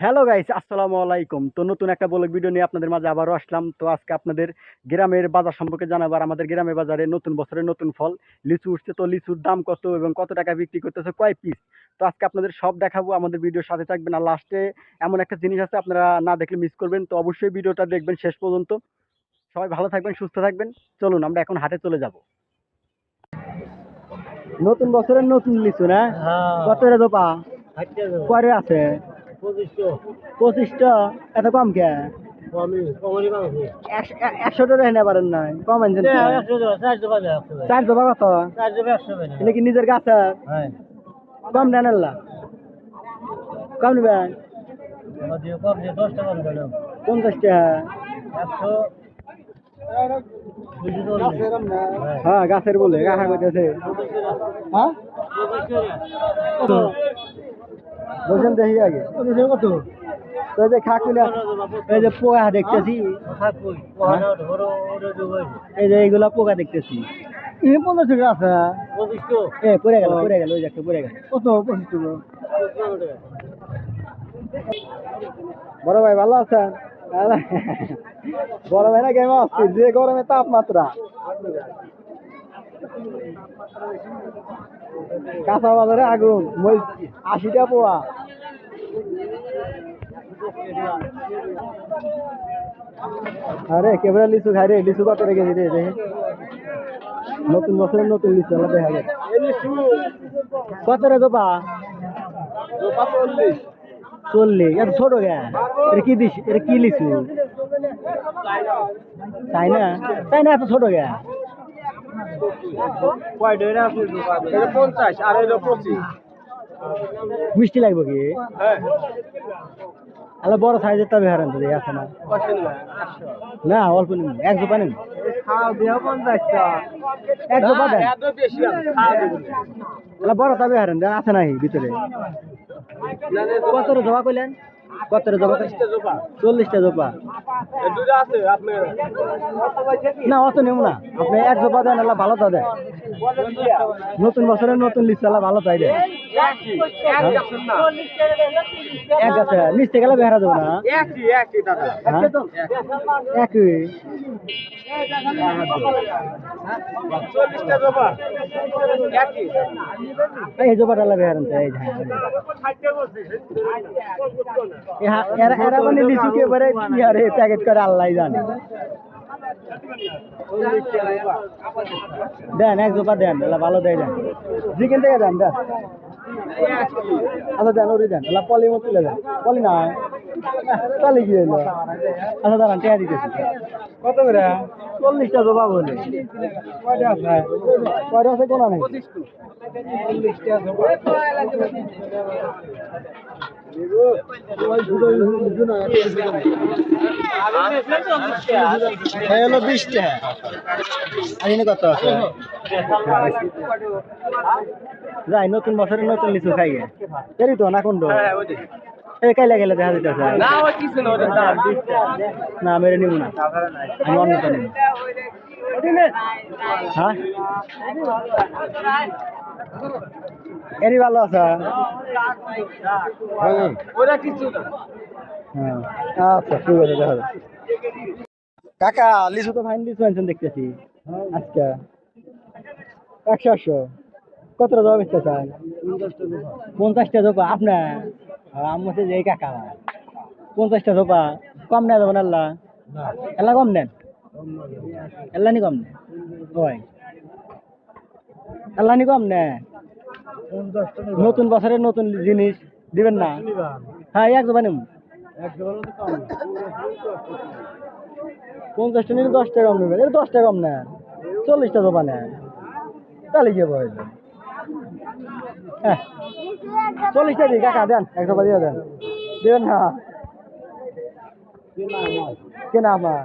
Hello guys আসসালামু আলাইকুম। তো নতুন একটা ব্লগ ভিডিও নিয়ে আপনাদের মাঝে আবারও আসলাম। তো আজকে আপনাদের গ্রামের বাজার সম্পর্কে জানাব আর আমাদের গ্রামের বাজারে নতুন বছরের নতুন ফল। লিচু উঠছে তো লিচুর দাম কত এবং কত টাকা বিক্রি করতেছে কয় পিস তো আজকে আপনাদের সব দেখাবো আমাদের ভিডিওর সাথে থাকবেন। আর লাস্টে এমন একটা জিনিস আছে আপনারা না দেখলে মিস করবেন। তো অবশ্যই ভিডিওটা দেখবেন শেষ পর্যন্ত। সবাই ভালো থাকবেন সুস্থ থাকবেন। চলুন আমরা এখন হাটে চলে যাব। নতুন বছরের নতুন লিচু না? কত রে দোপা? কয়রে আছে? পঁচিশটা? এত কম কে? একশো এ- একশো টাকা এনে পারেন নাই। কম আনছেন তো। চার কত? এটা কি নিজের গাছ? কম দেন আল্লাহ। কম নেবেন? পঞ্চাশ টাকা হ্যাঁ গাছের বলে গাছা করতেছে হ্যাঁ। কত বলছেন দেখি আগে। কত? তো যে খাকুলা এই যে পোকা দেখতেছি। এই যে এইগুলা পোকা দেখতেছি। এই পঞ্চাশ টাকা আছে। এ পড়ে গেল পড়ে গেল ওই একটা পড়ে গেল। কত? পঁচিশ টাকা। বড় ভাই ভালো আছেন? বড় ভাই না কেমন আসছে যে গরমে তাপমাত্রা। কাঁচা বাজারে আগুন আশিটা পোয়া আরে কেবরা লিচু খাই রে লিচু কত রেখে দিতে দেখে নতুন বছরের নতুন লিচু আলাদা দেখা যায় কত রে গোপা? চল্লিশ। এত ছোট গে এটা কি দিস? এটা কি লিচু? তাই না তাই না এত ছোট গে পঞ্চাশ আর হইল পঁচিশ। মিষ্টি লাগবে কি? আলা বড় সাইজের তবে হারান তো আছে না? না অল্প নিন। এক জোপা নিন। এক জোপা দেন। আলা বড় তবে হারান আছে নাই ভিতরে। কত জমা কইলেন? কত জমা চল্লিশটা জোপা। না অত নেব না। আপনি এক জোপা দেন আল্লাহ ভালো তা দেন নতুন বছরের নতুন লিস্ট আল্লাহ ভালো তাই দেন এক গাছে নিচতে গেলে বেহারা দেবো না। হ্যাঁ? একই। এই জোপাটা আল্লাহ তো এই এরা মানে লিচু কে এবারে প্যাকেট করে আল্লাহ জানে। দেন, এক জোপা দেন, এলা ভালো দেয় দেন। চিকেন থেকে দেন দেন। আচ্ছা দেন ওরি দেন, এলা পলি মতো তুলে দেন। পলি না পলি কি হইল আচ্ছা দাঁড়ান টেয়া দিতেছি কত আছে কয়টা আছে কোনা নেই হলো যাই নতুন বছরের নতুন লিচু খাই গে এরি তো না কোনটো এই কাইলা গেলে দেখা না ওই কিছু না ওটা দাম। না মেরে নিব না। আমি অন্যটা নিব হ্যাঁ? এরি ভালো আছে। ওটা কিছু না। হ্যাঁ। আচ্ছা ঠিক আছে দেখা কাকা লিচু তো ফাইন লিচু আনছেন দেখতেছি। আজকে। একশো একশো। কতটা জবা বেচতে চান? পঞ্চাশটা জোপা আপনার আমার যে কাকা পঞ্চাশটা জোপা কম নেওয়া যাবেন আল্লাহ। এল্লা কম নেন? এল্লা নি কম নেন ওই এল্লা নি কম নেন নতুন বছরের নতুন জিনিস দিবেন না? হ্যাঁ এক জোপা নিম পঞ্চাশটা নিলে দশ টাকা কম নেবেন। দশ টাকা কম নেন চল্লিশটা জোপা নেন তাহলে কি হবে? হ্যাঁ। চল্লিশটা দিই কাকা দেন একশো দিয়ে দেন। দেবেন না। কেনা আমার।